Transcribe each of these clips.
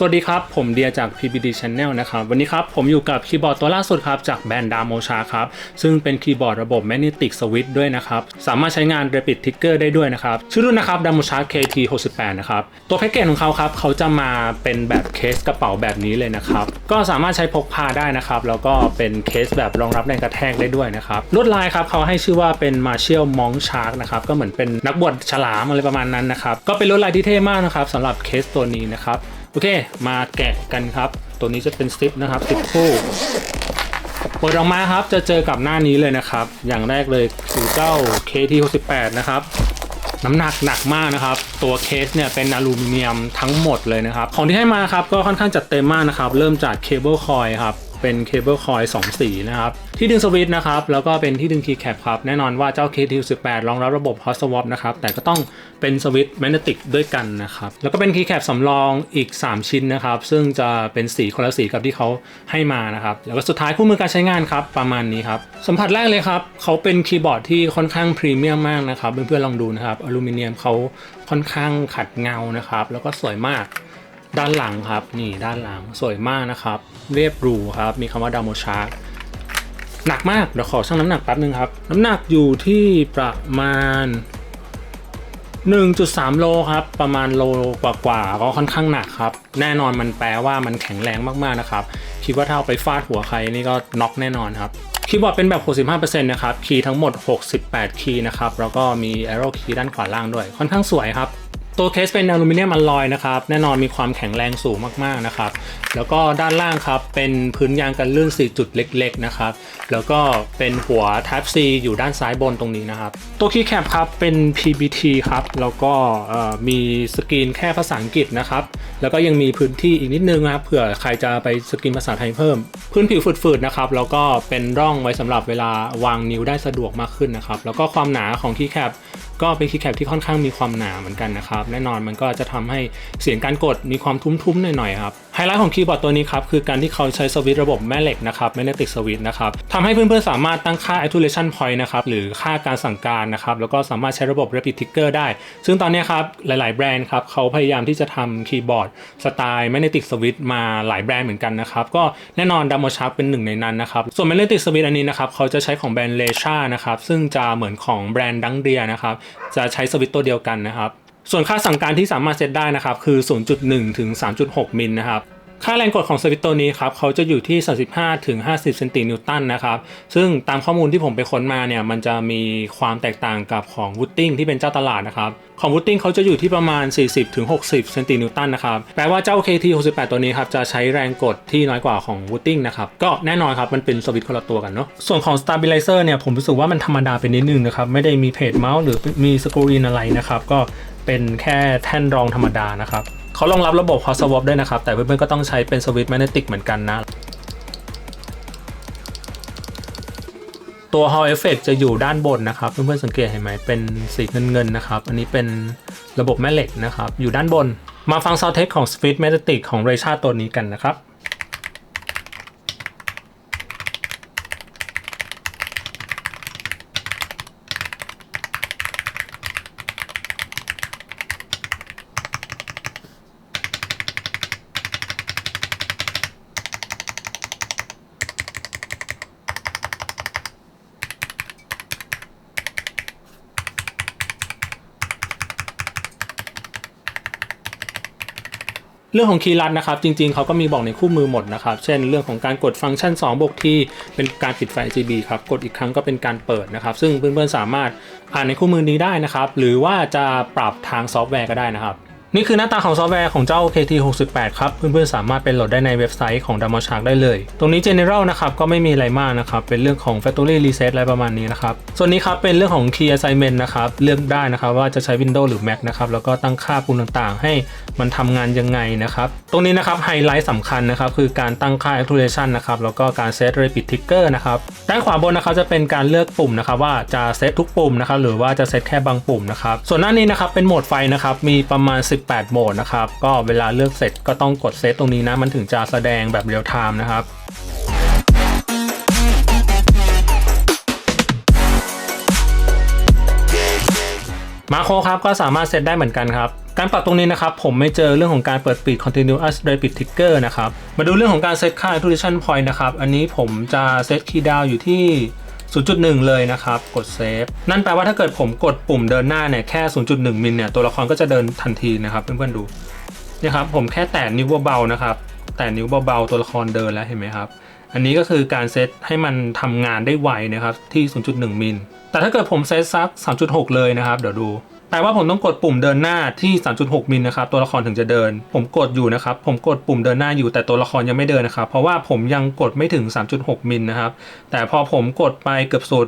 สวัสดีครับ ผมเดียจาก PBD Channel นะครับ วันนี้ครับ ผมอยู่กับคีย์บอร์ดตัวล่าสุดครับ จากแบรนด์ดามโมชาครับ ซึ่งเป็นคีย์บอร์ดระบบ Magnetic Switch ด้วยนะครับ สามารถใช้งาน Rapid Trigger ได้ด้วยนะครับ ชื่อรุ่นนะครับดามโมชา KT 68 นะครับ ตัวแพ็กเกจของเขาครับ เขาจะมาเป็นแบบเคสกระเป๋าแบบนี้เลยนะครับ ก็สามารถใช้พกพาได้นะครับ แล้วก็เป็นเคสแบบรองรับแรงกระแทกได้ด้วยนะครับลวดลายครับเขาให้ชื่อว่าเป็น Martial Monk Shark นะครับก็เหมือนเป็นนักบวชฉลามอะไรประมาณนั้นนะครับก็เป็นลวดลายที่เท่มากนะครับสำหรับเคสตัวนี้นะครับ โอเค มาแกะกันครับ ตัวนี้จะเป็นสติปนะครับสติปคู่เปิดออกมาครับจะเจอกับหน้านี้เลยนะครับ อย่างแรกเลยคือเจ้า KT68 นะครับน้ำหนักหนักมากนะครับ ตัวเคสเนี่ยเป็นอลูมิเนียมทั้งหมดเลยนะครับ ของที่ให้มาครับก็ค่อนข้างจัดเต็มมากนะครับ เริ่มจากเคเบิลคอยครับ เป็นเคเบิลคอย2สีนะครับ ที่ดึงสวิตช์นะครับ แล้วก็เป็นที่ดึงคีย์แคปครับ แน่นอนว่าเจ้า KT18 รองรับระบบ Hot Swap นะครับ แต่ก็ต้องเป็นสวิตช์แมกเนติกด้วยกันนะครับ แล้วก็เป็นคีย์แคปสำรองอีก 3 ชิ้นนะครับ ซึ่งจะเป็นสีคนละสีกับที่เขาให้มานะครับ แล้วก็สุดท้ายคู่มือการใช้งานครับประมาณนี้ครับสัมผัสแรกเลยครับเขาเป็นคีย์บอร์ดที่ค่อนข้างพรีเมียมมากนะครับเพื่อนๆลองดูนะครับอลูมิเนียมเขาค่อนข้างขัดเงานะครับแล้วก็สวยมาก ด้านหลังครับนี่ด้านหลังสวยมากนะครับ เรียบรูครับ มีคำว่าดามโมชาร์กหนักมากเดี๋ยวขอชั่งน้ำหนักแป๊บนึงครับ น้ำหนักอยู่ที่ประมาณ 1.3 โลครับ ประมาณโลกว่าๆก็ค่อนข้างหนักครับ แน่นอนมันแปลว่ามันแข็งแรงมากๆนะครับ คิดว่าถ้าเอาไปฟาดหัวใครนี่ก็น็อกแน่นอนครับคีย์บอร์ดเป็นแบบ 65%นะครับ คีย์ทั้งหมด 68 คีย์นะครับ แล้วก็มี arrow key ด้านขวาล่างด้วย ค่อนข้างสวยครับ ตัวเคสเป็นอลูมิเนียมอลลอยนะครับแน่นอนมีความแข็งแรงสูงมากๆนะครับ แล้วก็ด้านล่างครับเป็นพื้นยางกันลื่น4จุดเล็กๆนะครับแล้วก็เป็นหัว Type C อยู่ด้านซ้ายบนตรงนี้นะครับ ตัวคีย์แคปครับเป็น PBT ครับแล้วก็มีสกรีนแค่ภาษาอังกฤษนะครับแล้วก็ยังมีพื้นที่อีกนิดนึงนะครับเผื่อใครจะไปสกรีนภาษาไทยเพิ่ม พื้นผิวฝืดๆนะครับแล้วก็เป็นร่องไว้สำหรับเวลาวางนิ้วได้สะดวกมากขึ้นนะครับแล้วก็ความหนาของคีย์แคป ก็เป็นคีย์แคปที่ค่อนข้างมีความหนาเหมือนกันนะครับ แน่นอนมันก็จะทำให้เสียงการกดมีความทุ้มๆหน่อยๆครับไฮไลท์ของคีย์บอร์ดตัวนี้ครับคือการที่เขาใช้สวิตช์ระบบแม่เหล็กนะครับ magnetic switch นะครับทำให้เพื่อนๆสามารถตั้งค่า isolation point นะครับหรือค่าการสั่งการนะครับแล้วก็สามารถใช้ระบบ rapid trigger ได้ ซึ่งตอนนี้ครับหลายๆแบรนด์ครับเขาพยายามที่จะทำคีย์บอร์ดสไตล์ magnetic switch มาหลายแบรนด์เหมือนกันนะครับก็แน่นอน d a m o s h a r k เป็นหนึ่งในนั้นนะครับส่วน magnetic switch อันนี้นะครับเขาจะใช้ของแบรนด์ Leisha นะครับซึ่งจะเหมือนของแบรนด์ดังเดียนะครับจะใช้สวิตตัวเดียวกันนะครับ ส่วนค่าสั่งการที่สามารถเซตได้นะครับคือ 0.1 ถึง 3.6 มิลนะครับ ค่าแรงกดของสวิตตัวนี้ครับเขาจะอยู่ที่ 35ถึง50เซนตินิวตันนะครับซึ่งตามข้อมูลที่ผมไปค้นมาเนี่ยมันจะมีความแตกต่างกับของวูดติ้งที่เป็นเจ้าตลาดนะครับของวูดติ้งเขาจะอยู่ที่ประมาณ 40ถึง60เซนตินิวตันนะครับแปลว่าเจ้า KT 68ตัวนี้ครับจะใช้แรงกดที่น้อยกว่าของวูดติ้งนะครับก็แน่นอนครับมันเป็นสวิตช์คนละตัวกันเนาะส่วนของ stabilizer เนี่ยผมรู้สึกว่ามันธรรมดาไปนิดนึงนะครับไม่ได้มีเพจเมาส์หรือมีสกรีนอะไรนะครับก็เป็นแค่แท่นรองธรรมดานะครับ เขารองรับระบบ hot swap ด้วยนะครับ แต่เพื่อนๆก็ต้องใช้เป็นสวิตช์แมกเนติกเหมือนกันนะ ตัว Hall Effect จะอยู่ด้านบนนะครับ เพื่อนๆสังเกตเห็นไหมเป็นสีเงินๆนะครับ อันนี้เป็นระบบแม่เหล็กนะครับ อยู่ด้านบน มาฟัง Sound Test ของสวิตช์แมกเนติกของ r a c h a ตัวนี้กันนะครับ เรื่องของคีย์ลัดนะครับจริงๆเขาก็มีบอกในคู่มือหมดนะครับ เช่นเรื่องของการกดฟังก์ชัน2บวกที่เป็นการปิดไฟ RGB ครับกดอีกครั้งก็เป็นการเปิดนะครับ ซึ่งเพื่อนๆสามารถอ่านในคู่มือนี้ได้นะครับ หรือว่าจะปรับทางซอฟต์แวร์ก็ได้นะครับ นี่คือหน้าตาของซอฟต์แวร์ของเจ้า KT68 ครับ เพื่อนๆสามารถไปโหลดได้ในเว็บไซต์ของ d a m o s h a r k ได้เลย ตรงนี้ General นะครับก็ไม่มีอะไรมากนะครับเป็นเรื่องของ Factory Reset อะไรประมาณนี้นะครับส่วนนี้ครับเป็นเรื่องของ Key Assignment นะครับเลือกได้นะครับว่าจะใช้ Windows หรือ Mac นะครับแล้วก็ตั้งค่าปุ่มต่างๆ ให้ มันทำงานยังไงนะครับ ตรงนี้นะครับไฮไลท์สำคัญนะครับคือการตั้งค่า Actuation นะครับแล้วก็การเซต Rapid Trigger นะครับด้านขวาบนนะครับจะเป็นการเลือกปุ่มนะครับว่าจะเซตทุกปุ่มนะครับหรือว่าจะเซตแค่บางปุ่มนะครับส่วนหน้านี้นะครับเป็นโหมดไฟนะครับมีประมาณ 18 โหมดนะครับก็เวลาเลือกเสร็จก็ต้องกดเซตตรงนี้นะมันถึงจะแสดงแบบเรียลไทม์นะครับ มาโครครับก็สามารถเซตได้เหมือนกันครับการปรับตรงนี้นะครับ ผมไม่เจอเรื่องของการเปิดปิด continuous rapid trigger นะครับ มาดูเรื่องของการเซตค่า iteration point นะครับ อันนี้ผมจะเซต key down อยู่ที่ 0.1 เลยนะครับ กดเซฟนั่นแปลว่าถ้าเกิดผมกดปุ่มเดินหน้าเนี่ยแค่ 0.1 มิลเนี่ยตัวละครก็จะเดินทันทีนะครับ เพื่อนๆดูนี่ครับผมแค่แตะนิ้วเบาๆนะครับ แตะนิ้วเบาๆตัวละครเดินแล้วเห็นไหมครับ อันนี้ก็คือการเซตให้มันทำงานได้ไวนะครับที่ 0.1 มิล แต่ถ้าเกิดผมเซตซัก 3.6 เลยนะครับ เดี๋ยวดู แปลว่าผมต้องกดปุ่มเดินหน้าที่ 3.6 มิลนะครับ ตัวละครถึงจะเดิน ผมกดอยู่นะครับ ผมกดปุ่มเดินหน้าอยู่แต่ตัวละครยังไม่เดินนะครับ เพราะว่าผมยังกดไม่ถึง 3.6 มิลนะครับ แต่พอผมกดไปเกือบสุด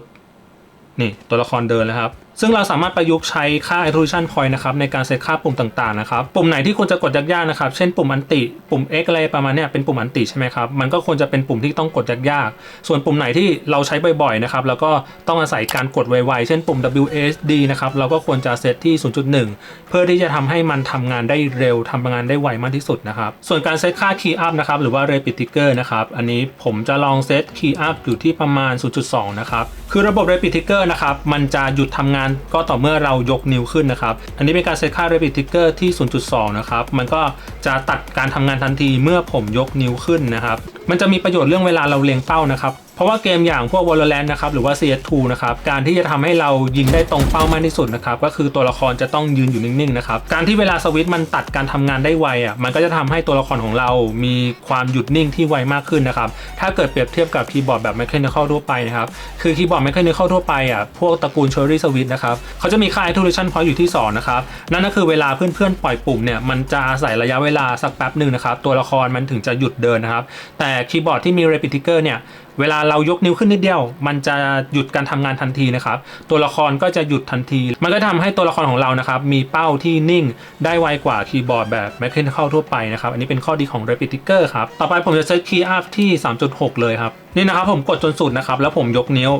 นี่ตัวละครเดินแล้วครับ ซึ่งเราสามารถประยุกต์ใช้ค่า iteration point นะครับในการเซตค่าปุ่มต่างๆนะครับ ปุ่มไหนที่ควรจะกดยากๆนะครับเช่นปุ่มอันติ ปุ่ม X อะไรประมาณเนี้ยเป็นปุ่มอันติใช่ไหมครับมันก็ควรจะเป็นปุ่มที่ต้องกดยากๆส่วนปุ่มไหนที่เราใช้บ่อยๆนะครับแล้วก็ต้องอาศัยการกดไวๆเช่นปุ่ม WSD นะครับเราก็ควรจะเซตที่ 0.1 เพื่อที่จะทำให้มันทำงานได้เร็วทำงานได้ไวมากที่สุดนะครับส่วนการเซตค่า key up นะครับหรือว่า rapid trigger นะครับอันนี้ผมจะลองเซต key up อยู่ที่ประมาณ 0.2 นะครับคือระบบ rapid trigger นะครับมันจะหยุดทำงานก็ต่อเมื่อเรายกนิ้วขึ้นนะครับ อันนี้เป็นการเซตค่า rapid trigger ที่ 0.2 นะครับ มันก็จะตัดการทำงานทันทีเมื่อผมยกนิ้วขึ้นนะครับ มันจะมีประโยชน์เรื่องเวลาเราเล็งเป้านะครับ ราะว่าเกมอย่างพวก Valorant นะครับหรือว่า CS2 นะครับการที่จะทำให้เรายิงได้ตรงเป้ามากที่สุดนะครับก็คือตัวละครจะต้องยืนอยู่นิ่งๆนะครับการที่เวลาสวิตช์มันตัดการทำงานได้ไวอะมันก็จะทำให้ตัวละครของเรามีความหยุดนิ่งที่ไวมากขึ้นนะครับถ้าเกิดเปรียบเทียบกับคีย์บอร์ดแบบ mechanical ทั่วไปนะครับคือคีย์บอร์ด mechanical ทั่วไปอะพวกตระกูล Cherry Switch นะครับเขาจะมีค่า iteration point อยู่ที่2นะครับนั่นก็คือเวลาเพื่อนๆปล่อยปุ่มเนี่ยมันจะอาศัยระยะเวลาสักแป๊บหนึ่งนะครับตัวละครมันถึงจะหยุดเดินนะครับแต่คีย์บอร์ดที่มี rapid trigger เนี่ยเวลาเรายกนิ้วขึ้นนิดเดียว มันจะหยุดการทำงานทันทีนะครับ ตัวละครก็จะหยุดทันที มันก็ทำให้ตัวละครของเรานะครับมีเป้าที่นิ่งได้ไวกว่าคีย์บอร์ดแบบ mechanical ทั่วไปนะครับอันนี้เป็นข้อดีของ rapid trigger ครับต่อไปผมจะเซต key up ที่ 3.6 เลยครับนี่นะครับผมกดจนสุดนะครับแล้วผมยกนิ้ว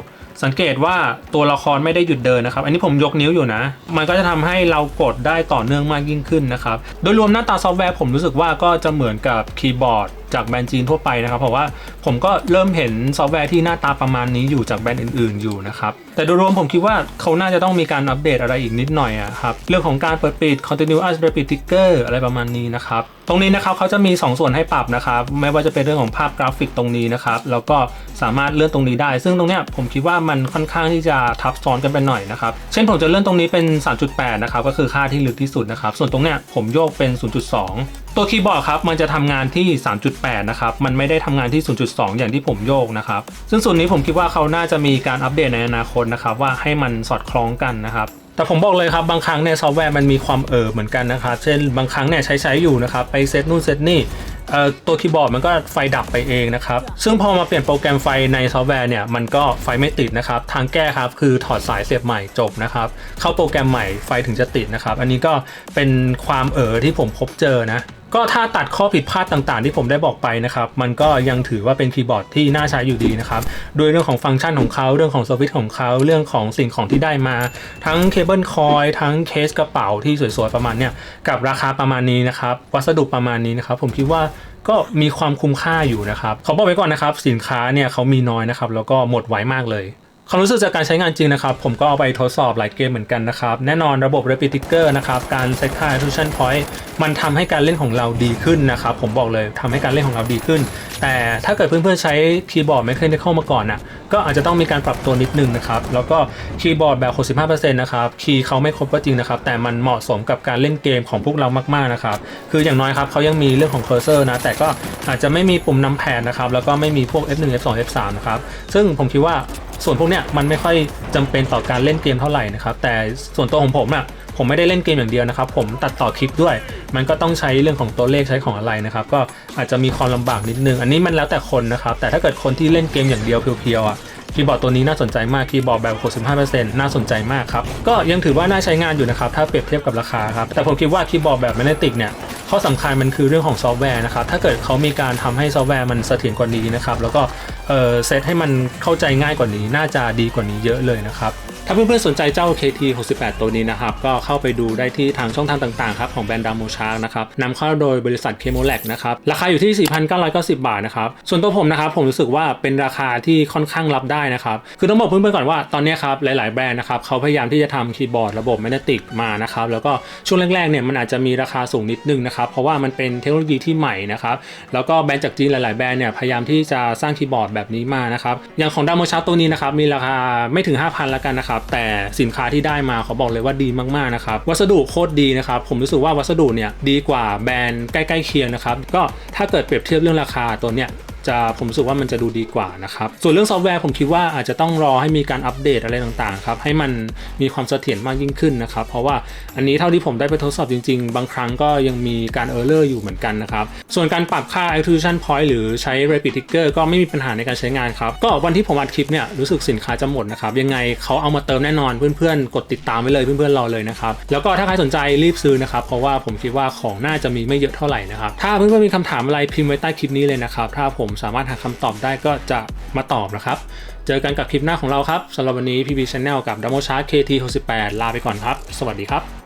สังเกตว่าตัวละครไม่ได้หยุดเดินนะครับ อันนี้ผมยกนิ้วอยู่นะ มันก็จะทำให้เรากดได้ต่อเนื่องมากยิ่งขึ้นนะครับ โดยรวมหน้าตาซอฟต์แวร์ผมรู้สึกว่าก็จะเหมือนกับคีย์บอร์ด จากแบรนด์จีนทั่วไปนะครับ เพราะว่าผมก็เริ่มเห็นซอฟต์แวร์ที่หน้าตาประมาณนี้อยู่จากแบรนด์อื่น ๆอยู่นะครับ แต่โดยรวมผมคิดว่าเขาน่าจะต้องมีการอัปเดตอะไรอีกนิดหน่อยอะครับ เรื่องของการเปิดปิด continuous rapid trigger อะไรประมาณนี้นะครับ ตรงนี้นะครับเขาจะมี 2 ส่วนให้ปรับนะครับ ไม่ว่าจะเป็นเรื่องของภาพกราฟิกตรงนี้นะครับ แล้วก็สามารถเลื่อนตรงนี้ได้ ซึ่งตรงเนี้ยผมคิดว่ามันค่อนข้างที่จะทับซ้อนกันไปหน่อยนะครับ เช่นผมจะเลื่อนตรงนี้เป็น 3.8 นะครับ ก็คือค่าที่ลึกที่สุดนะครับ ส่วนตรงเนี้ยผมโยกเป็น 0.2ตัวคีย์บอร์ดครับมันจะทำงานที่ 3.8 นะครับ มันไม่ได้ทำงานที่ 0.2 อย่างที่ผมโยกนะครับ ซึ่งส่วนนี้ผมคิดว่าเขาน่าจะมีการอัปเดตในอนาคตนะครับว่าให้มันสอดคล้องกันนะครับแต่ผมบอกเลยครับบางครั้งเนี่ยซอฟต์แวร์มันมีความเออเหมือนกันนะครับเช่นบางครั้งเนี่ยใช้ใช้อยู่นะครับไปเซตนู่นเซตนี่ตัวคีย์บอร์ดมันก็ไฟดับไปเองนะครับ ซึ่งพอมาเปลี่ยนโปรแกรมไฟในซอฟต์แวร์เนี่ยมันก็ไฟไม่ติดนะครับ ทางแก้ครับคือถอดสายเสียบใหม่จบนะครับ เข้าโปรแกรมใหม่ไฟถึงจะติดนะครับ อันนี้ก็เป็นความเออที่ผมพบเจอนะ ก็ถ้าตัดข้อผิดพลาดต่างๆ ที่ผมได้บอกไปนะครับ มันก็ยังถือว่าเป็นคีย์บอร์ดที่น่าใช้อยู่ดีนะครับโดยเรื่องของฟังก์ชันของเขาเรื่องของสวิตช์ของเขาเรื่องของสิ่งของที่ได้มา ทั้งเคเบิลคอยทั้งเคสกระเป๋าที่สวยๆประมาณเนี้ยกับราคาประมาณนี้นะครับ วัสดุประมาณนี้นะครับ ผมคิดว่าก็มีความคุ้มค่าอยู่นะครับ เขาบอกไว้ก่อนนะครับ สินค้าเนี่ยเขามีน้อยนะครับ แล้วก็หมดไวมากเลย ความรู้สึกจากการใช้งานจริงนะครับ ผมก็เอาไปทดสอบหลายเกมเหมือนกันนะครับ แน่นอนระบบ Rapid Trigger นะครับ การเซตค่า Attention Point มันทำให้การเล่นของเราดีขึ้นนะครับ ผมบอกเลยทำให้การเล่นของเราดีขึ้น แต่ถ้าเกิดเพื่อนๆใช้คีย์บอร์ดไม่เคยได้เข้ามาก่อนน่ะก็อาจจะต้องมีการปรับตัวนิดนึงนะครับ แล้วก็คีย์บอร์ดแบบ 65%นะครับ คีย์เขาไม่ครบก็จริงนะครับ แต่มันเหมาะสมกับการเล่นเกมของพวกเรามากๆนะครับ คืออย่างน้อยครับเขายังมีเรื่องของเคอร์เซอร์นะ แต่ก็อาจจะไม่มีปุ่มนำแผนนะครับ แล้วก็ไม่มีพวก F1 F2 F3 นะครับ ซึ่งผมคิดว่า ส่วนพวกเนี้ยมันไม่ค่อยจำเป็นต่อการเล่นเกมเท่าไหร่นะครับแต่ส่วนตัวของผมอะผมไม่ได้เล่นเกมอย่างเดียวนะครับ ผมตัดต่อคลิปด้วย มันก็ต้องใช้เรื่องของตัวเลขใช้ของอะไรนะครับ ก็อาจจะมีความลำบากนิดนึง อันนี้มันแล้วแต่คนนะครับ แต่ถ้าเกิดคนที่เล่นเกมอย่างเดียวเพียวๆอะ คีย์บอร์ดตัวนี้น่าสนใจมากคีย์บอร์ดแบบ 65%น่าสนใจมากครับ ก็ยังถือว่าน่าใช้งานอยู่นะครับถ้าเปรียบเทียบกับราคาครับ แต่ผมคิดว่าคีย์บอร์ดแบบแมกเนติกเนี่ยข้อสำคัญมันคือเรื่องของซอฟต์แวร์นะครับ ถ้าเกิดเขามีการทำให้ซอฟต์แวร์มันเสถียรกว่านี้นะครับ แล้วก็เซตให้มันเข้าใจง่ายกว่านี้ น่าจะดีกว่านี้เยอะเลยนะครับถ้าเพื่อนๆสนใจเจ้า KT 68 ตัวนี้นะครับ ก็เข้าไปดูได้ที่ทางช่องทางต่างๆครับของแบรนด์ดามโมชาร์กนะครับนำเข้าโดยบริษัทเคโมแลกนะครับ ราคาอยู่ที่ 4,990 บาทนะครับ ส่วนตัวผมนะครับ ผมรู้สึกว่าเป็นราคาที่ค่อนข้างรับได้นะครับ คือต้องบอกเพื่อนๆก่อนว่าตอนนี้ครับหลายๆแบรนด์นะครับเขาพยายามที่จะทำคีย์บอร์ดระบบแมกเนติกมานะครับแล้วก็ช่วงแรกๆเนี่ยมันอาจจะมีราคาสูงนิดนึงนะครับเพราะว่ามันเป็นเทคโนโลยีที่ใหม่นะครับแล้วก็แบรนด์จากจีนหลายๆแบรนด์เนี่ยพยายามที่จะสร้างคีย์บอร์ดแบบนี้มานะครับอย่างของดามโมชาร์ตัวนี้นะครับมีราคาไม่ถึง 5,000แล้วกันนะครับแต่สินค้าที่ได้มาเขาบอกเลยว่าดีมากๆนะครับ วัสดุโคตรดีนะครับ ผมรู้สึกว่าวัสดุเนี่ยดีกว่าแบรนด์ใกล้ๆเคียงนะครับ ก็ถ้าเกิดเปรียบเทียบเรื่องราคาตัวเนี้ย จะผมรู้สึกว่ามันจะดูดีกว่านะครับ ส่วนเรื่องซอฟต์แวร์ผมคิดว่าอาจจะต้องรอให้มีการอัปเดตอะไรต่างๆครับให้มันมีความเสถียรมากยิ่งขึ้นนะครับ เพราะว่าอันนี้เท่าที่ผมได้ไปทดสอบจริงๆ บางครั้งก็ยังมีการเออร์เลอร์อยู่เหมือนกันนะครับ ส่วนการปรับค่า activation point หรือใช้ rapid trigger ก็ไม่มีปัญหาในการใช้งานครับ ก็วันที่ผมอัดคลิปเนี่ยรู้สึกสินค้าจะหมดนะครับยังไงเขาเอามาเติมแน่นอนเพื่อนๆ กดติดตามไว้เลยเพื่อนๆรอเลยนะครับแล้วก็ถ้าใครสนใจรีบซื้อนะครับเพราะว่าผมคิดว่าของน่าจะมีไม่เยอะเท่าไหร่นะครับถ้าเพื่อนๆมีคำถามอะไรพิมพ์ไว้ใต้คลิปนี้เลยนะครับถ้าผมสามารถหาคำตอบได้ก็จะมาตอบนะครับ เจอกันกับคลิปหน้าของเราครับสำหรับวันนี้ PB Channel กับ d a m o s h a r k KT68 ลาไปก่อนครับ สวัสดีครับ